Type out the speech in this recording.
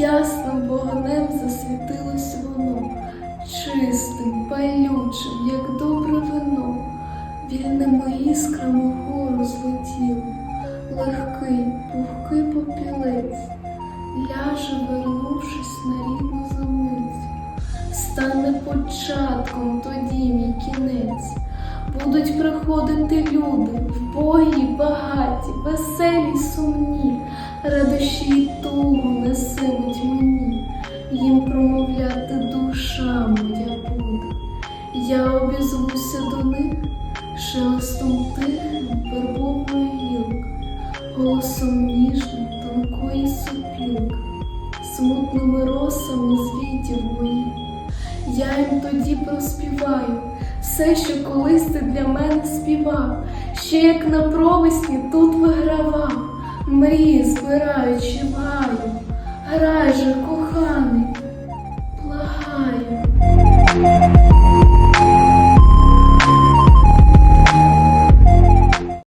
ясним вогнем засвітилось воно, чистим, палючим, як добре вино, вільними іскрами вгору злетів, легкий, пухкий попілець, ляже, вернувшись на рідну землицю, стане початком тоді мій кінець. Будуть приходити люди, й багаті, веселі, сумні, радощі й тугу несимуть мені, їм промовляти душа моя буде. Я обізвуся до них шелестом тихим вербової гілки, голосом ніжним тонкої сопілки, смутними росами звітів моїх. Я їм тоді проспіваю все, що колись ти для мене співав, ще як на провесні тут вигравав, мрії збираючи в гаю. Грай же, коханий,